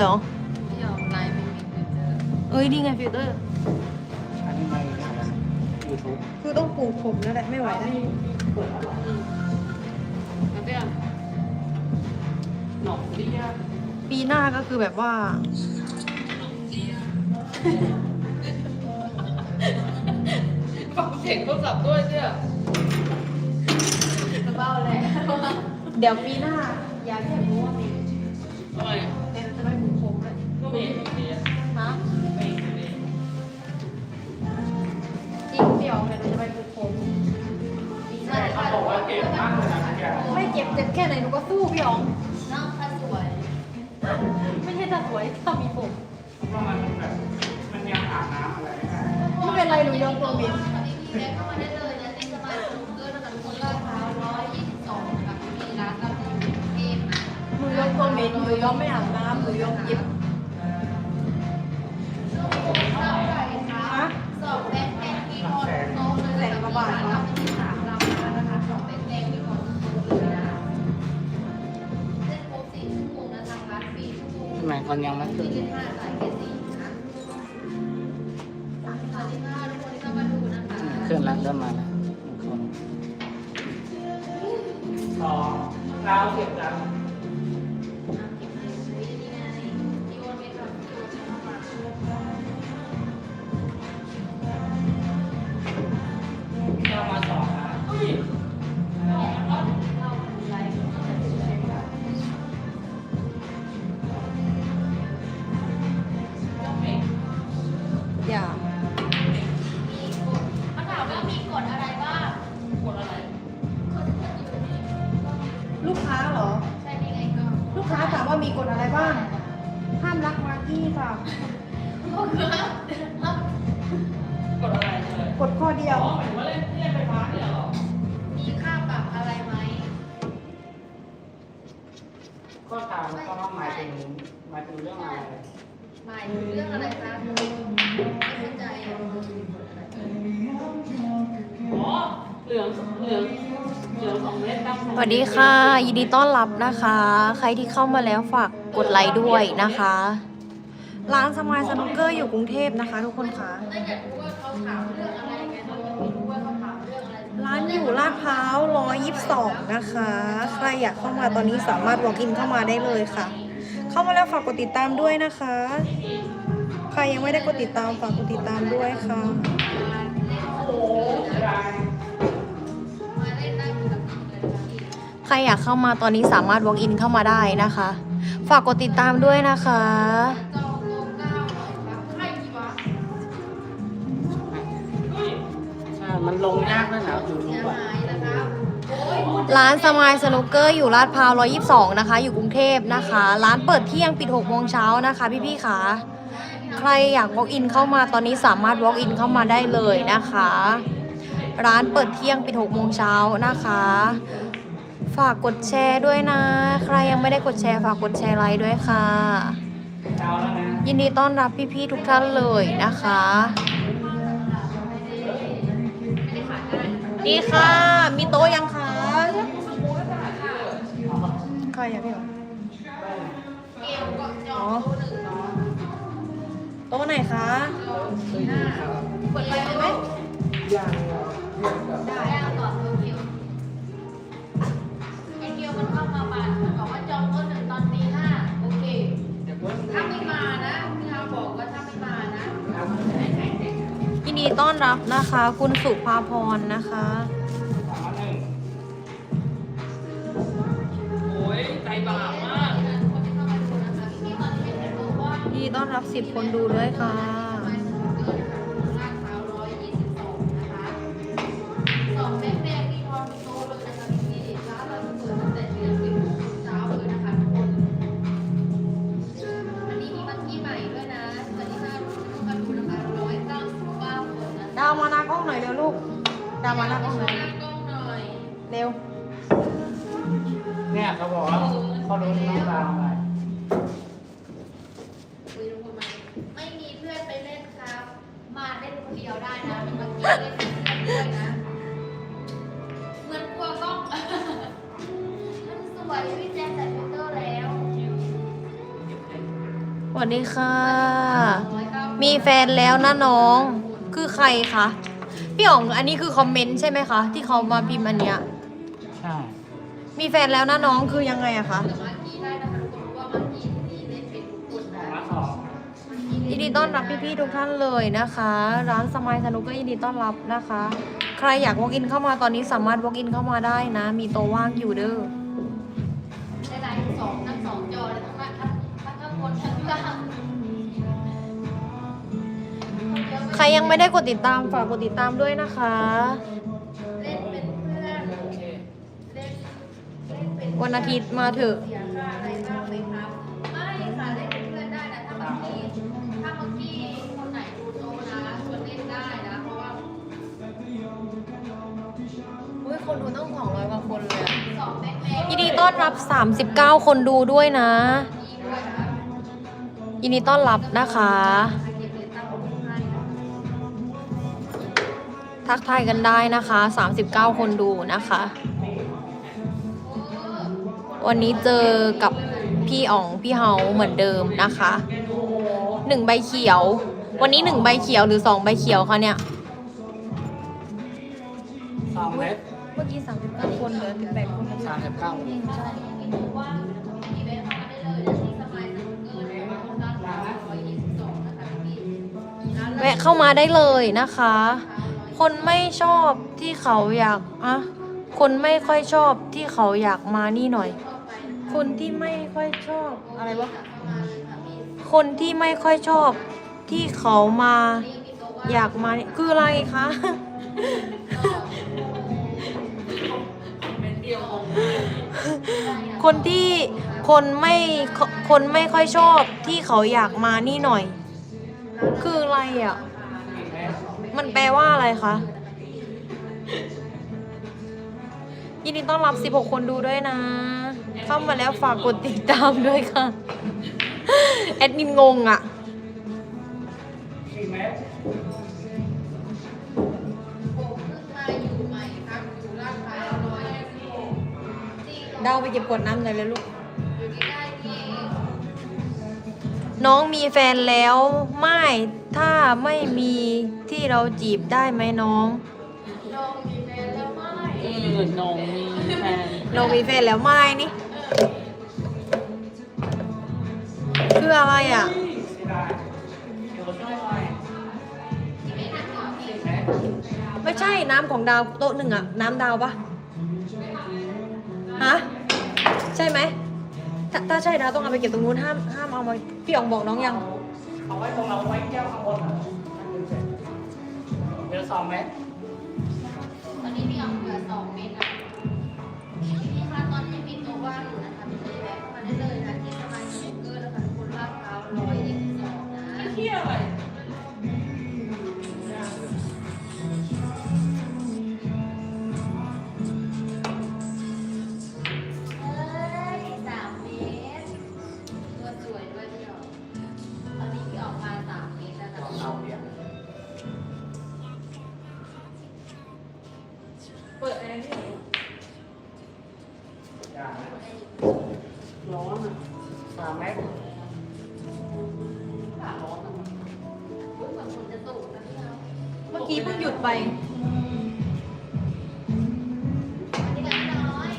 เหรอเที่ยวไลฟ์ไม่มีฟิลเตอร์เอ้ยนี่ไงฟิลเตอร์ อันนี้ไม่ยูทูบคือต้องปลูกผมนั่นแหละไม่ไหวแล้วแล้วเนี่ยหนอกเรียกปีหน้าก็คือแบบว่า ฟังเสียงโทรศัพท์ด้วยเนี่ยจะเบ้าเลยเดี๋ยวปีหน้าอยากให้รู้ว่ามีทำไม เลยก็มีเดียฮะไม่ดีจริงเดี๋ยวเดี๋ยจะไปปลูกผมปีหน้าเขาบอกว่าเก็บมากเลยนะแกไม่เจ็บเจ็บแค่ไหนหนูก็สู้พี่อ๋องน้องถ้าสวย ไม่ใช่ถ้าสวยถ้ามีผมเพราะมันแบบมันยังอาบน้ำอะไรไม่ได้ไม่เป็นไรหนูยอมโปรบินพี่แม็กเข้ามาได้เลยนะในสมัยสนุกเกอร์ตั้งแต่คนลาดพร้าว122กับมีร้านรับที่กรุงเทพนะหนูยอมโปรบินหนูยอมไม่อาบน้ำหนูยอมเก็บ ห้าทุกคนที่เข้ามาดูนะคะขึ้นแล้วเริ่มมาแล้ว เลยกฎข้อเดียว อ๋อหมายถึงว่าเล่นเล่นไฟฟ้าเนี่ยเหรอ มีค่าปรับอะไรไหมก็ถามก็หมายถึงหมายถึงเรื่องอะไรหมายถึงเรื่องอะไรคะไม่เข้าใจอะอ๋อเหลืองเหลืองเหลืองสองเม็ดดำสวัสดีค่ะ ยินดีต้อนรับนะคะ ใครที่เข้ามาแล้วฝากกดไลค์ด้วยนะคะ ร้านสมายสนุกเกอร์อยู่กรุงเทพนะคะ ทุกคนคะถ้าอยากรู้ว่าเขาถามเรื่อง อยู่ลาดพร้าว122 นะคะ ใครอยากเข้ามาตอนนี้สามารถ walk in เข้ามาได้เลยค่ะ เข้ามาแล้วฝากกดติดตามด้วยนะคะ ใครยังไม่ได้กดติดตามฝากกดติดตามด้วยค่ะใครอยากเข้ามาตอนนี้สามารถ walk in เข้ามาได้นะคะ ฝากกดติดตามด้วยนะคะใช่มันลงยากด้วยนะยูทูเสียบอะหาย ร้านสมายสนุกเกอร์อยู่ลาดพร้าว122 นะคะ อยู่กรุงเทพนะคะ ร้านเปิดเที่ยงปิด6โมงเช้านะคะ พี่ๆค่ะใครอยาก walk in เข้ามาตอนนี้สามารถ walk in เข้ามาได้เลยนะคะ ร้านเปิดเที่ยงปิด6โมงเช้านะคะ ฝากกดแชร์ด้วยนะ ใครยังไม่ได้กดแชร์ฝากกดแชร์ไลค์ด้วยค่ะเช้าแล้วนะยินดีต้อนรับพี่ๆทุกท่านเลยนะคะนี่ค่ะ มีโต๊ะยังคะ ใครอะพี่หรอเกลก็จอ๋อองโต๊ะหนึ่งเนต๊ะไหนคะกดไปเลยไหมได้เอาต่อตัวเกลไอเกลมันเข้ามาบ้านบอกว่าจองโต๊ะหนึ่งตอนตีห้าโอเค ถ้าไม่มานะพี่ฮาบอกว่าถ้าไม่มานะยินดีต้อนรับนะคะ คุณสุภาพรนะคะ ต้อนรับ10คนดูด้วยค่ะลาดพร้าวร้อยยี่สิบสองนะคะสองแม่แม่ที่พอมีโต๊ะเลยนะคะพี่ร้านเราจะเปิดตั้งแต่เดือนสิบโมงเช้าเลยนะคะทุกคนอันนี้มีบัญชีใหม่ด้วยนะวันที่ห้าเข้ามาดูนะคะร้อยเก้าสิบเก้าคนนะดาวมาหน้ากล้องหน่อยเร็วลูกดาวมาหน้ากล้องหน่อยหน้ากล้องหน่อยเร็ว เนี่ยเขาบอกว่าเขารู้น้องดาวอะไร คุยลงมาไม่มีเพื่อนไปเล่นครับ มาเล่นคนเดี ยวได้นะมีบัญชีเล่นเพื่อนด้วยนะเหมือนกลัวกล้องมันสวยพี่แจ๊คใส่ฟิลเตอร์แล้วเก็บเลยสวัสดีค่ะ มีแฟนแล้วนะน้อง คือใครคะ พี่อ๋องอันนี้คือคอมเมนต์ใช่ไหมคะ ที่เขามาพิมพ์อันเนี้ย ใช่ มีแฟนแล้วนะน้องคือยังไงอะคะมา ต้อนรับพี่ๆทุกท่านเลยนะคะ ร้านสมายสนุกก็ยินดีต้อนรับนะคะ ใครอยาก walk in เข้ามาตอนนี้สามารถ walk in เข้ามาได้นะ มีโต๊ะว่างอยู่เด้อได้ไลน์สองทั้งสองจอเลยทั้งละทั้งทั้งข้างบนทั้งล่างใครยังไม่ได้กดติดตามฝากกดติดตามด้วยนะคะ เล่นเป็นเพื่อนเล่นเล่นเป็นวันอาทิตย์มาเถอะ ถ้าบางทีคนไหนดูโตนะชวนเล่นได้นะ เพราะว่าอุ้ยคนดูต้อง200กว่าคนเลยสองแม็กแม็กยินดีต้อนรับ 39 คนดูด้วยนะ ดีด้วยนะยินดีต้อนรับนะคะ เก็บเลยตั้งของให้นะทักทายกันได้นะคะ 39 คนดูนะคะ วันนี้เจอกับพี่อ๋อง พี่เฮาเหมือนเดิมนะคะ หนึ่งใบเขียว วันนี้หนึ่งใบเขียวหรือสองใบเขียวคะเนี่ยสองเมตรเมื่อกี้สามสิบเก้าคนเหลือสิบแปดคนสามสิบเก้าใช่ว่างอยู่นะคะมีเว็บเข้ามาได้เลยนะที่สมัยสนุกเกอร์นะคะร้านร้านร้อยยี่สิบสองนะคะพี่ร้านแวะเข้ามาได้เลยนะคะ คนไม่ชอบที่เขาอยากอะคนไม่ค่อยชอบที่เขาอยากมานี่หน่อย คนที่ไม่ค่อยชอบอะไรวะ คนที่ไม่ค่อยชอบที่เขามาอยากมาคืออะไรคะคนที่คนไม่คนไม่ค่อยชอบที่เขาอยากมานี่หน่อย คืออะไรอะ มันแปลว่าอะไรคะยินดีต้อนรับ 16 คนดูด้วยนะ เข้ามาแล้วฝากกดติดตามด้วยค่ะ แอดมินงงอะสี่เมตรผมเพิ่งมาอยู่ใหม่ครับอยู่ลาดพร้าวร้อยยี่สิบหกจริงเดาไปเก็บกดน้ำหน่อยเลยลูกอยู่ใกล้ๆนี่เองน้องมีแฟนแล้วไม่ถ้าไม่มีที่เราจีบได้ไหมน้องน้องมีแฟนแล้วไหมเออนงมีแฟนเรามีแฟนแล้วไม่นี่ คืออะไรอะ ไม่ใช่น้ำของดาวโต๊ะหนึ่งอะ น้ำดาวปะฮะ ใช่ไหมถ้าถ้าใช่ดาวต้องเอาไปเก็บตรงนู้นห้ามห้ามเอามาพี่อ๋องบอกน้องยัง เอาไว้ตรงเราไว้แก้วข้างบนเดี๋ยวสองเม ไปอันนี้กันน้อย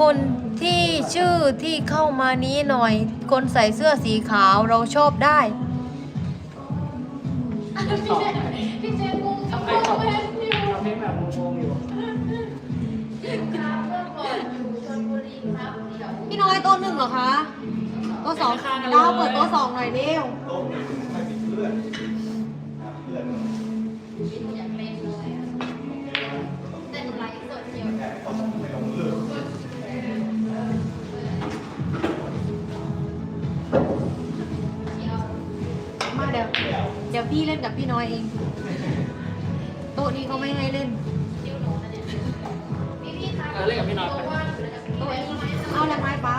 คนที่ชื่อที่เข้ามานี้หน่อย คนใส่เสื้อสีขาวเราชอบได้สองเมตรพี่เจงงทำไมกับสองเมเมตตรรอยู่ ทำให้แบบงงๆอยู่ ครับเมื่อก่อนอยู่ชลบุรีครับเดี๋ยวพี่น้อยโต๊ะหนึ่งเหรอคะโต๊ะสองดาวเปิดโต๊ะสองหน่อยเร็วพี่ สดเดียวเดียวมาเดี๋ยวเดี๋ยวพี่เล่นกับพี่น้อยเอง โต๊ะนี้เขาไม่ให้เล่นคิวหนูนะเนี่ยพี่พี่คะเออเล่นกับพี่น้อยไปตัวว่างอยู่นะคะพี่โต๊ะแวะนี้เข้ามาให้เอาแรงไม้ปลา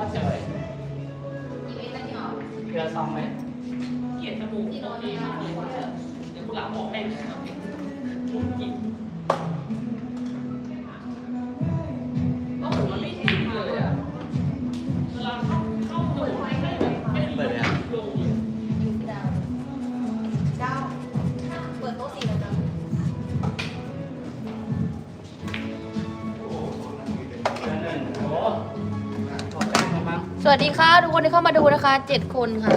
เฮ้ยร้อเฉยยิงเองแล้วนี่หรอละสองไหมเกลียดจมูกโอเคมากเลยเดี๋ยวกูหลังบอกแม่งกิน ทุกคนที่เข้ามาดูนะคะเจ็ดคนค่ะ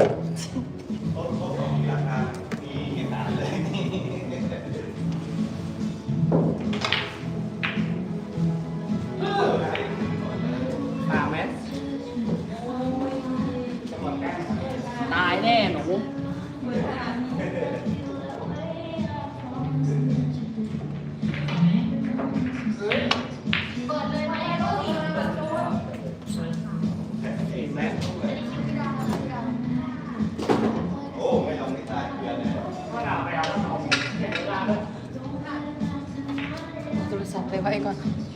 ตายแน่ ทร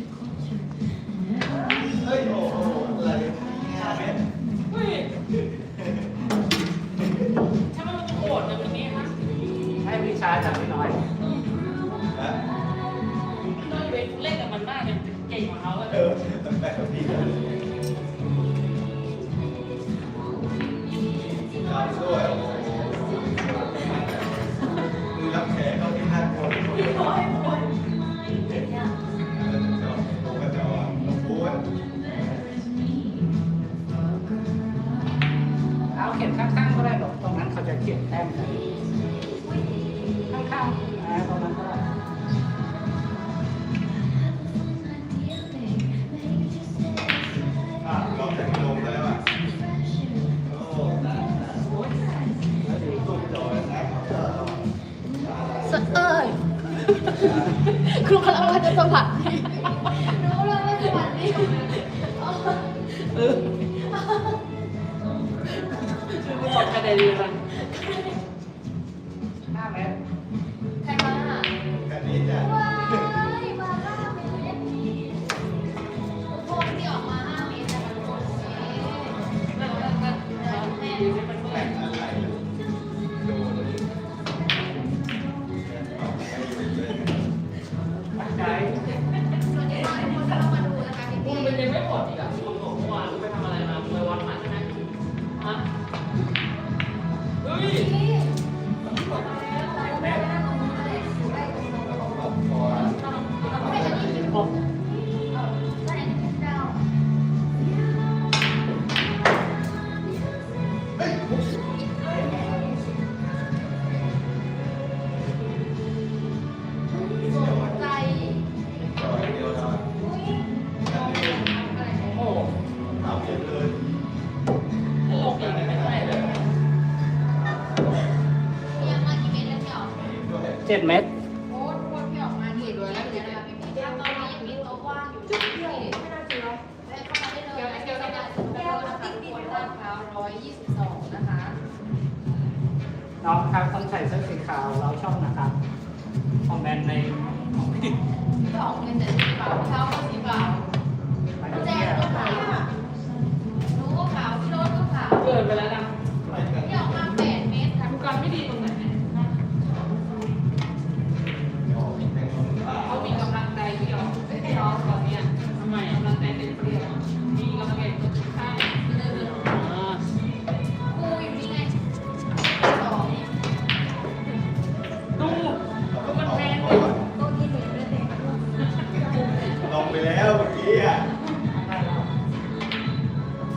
ครูกำลังว่าจะสวัสดีรู้เลยว่าสวัสดี เออ เจ็ดเมตร โอ้ทุกคนพี่ออกมาดีด้วยแล้วเดี๋ยวนะคะพี่พี่ถ้าตอนนี้ยังมีโต๊ะว่างอยู่ที่ไม่น่าจะแล้วและเข้ามาได้เลยเดี๋ยวเดี๋ยวเดี๋ยวแก้วพลาสติกขวดลาดพร้าวร้อยยี่สิบสองนะคะน้องครับต้องใส่เสื้อสีขาวเราชอบนะครับคอมเมนต์ในของพี่สองเป็นแต่สีขาวเท้าก็สีขาวไไปแล้วเมื่อกี้อะ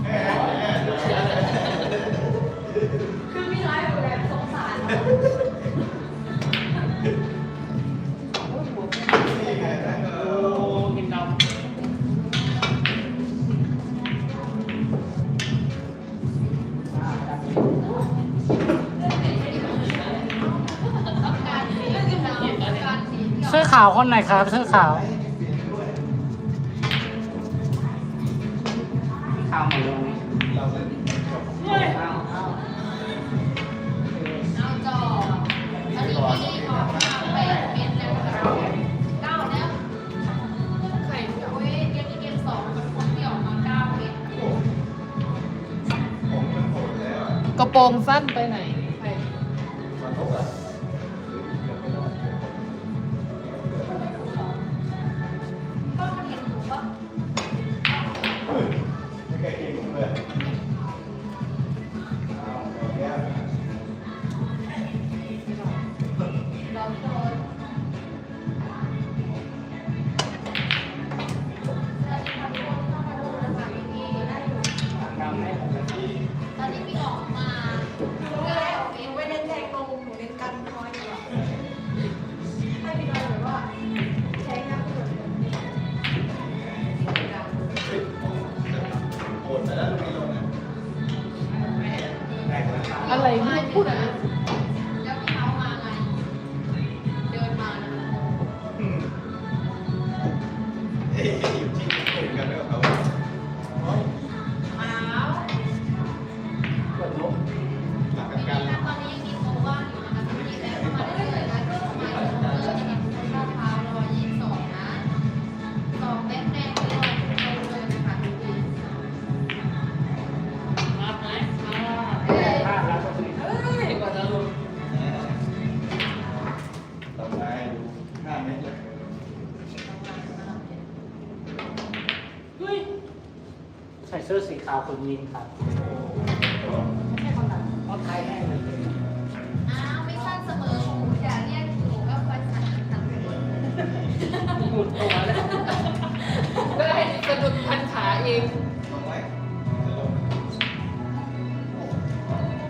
แหมคือพี่น้อยอยู่แบบสงสารนี่ไงนะเอโอ้อกินดอ่าครับต้องการสีต้องการสีที่ออกเสื้อขาวคนไหนครับ เสื้อขาว ข้าวมาวข้วนี่ได้ขอข้าวไปเม็ดแล้วนะคะเก้าแล้วโอ้ยเย็ที่เย็สองกับคนที่ออกมาเก้าเม็ดกระโปรงสั้นไปไหน อะไรพูด อสีขาวคุณยินครับ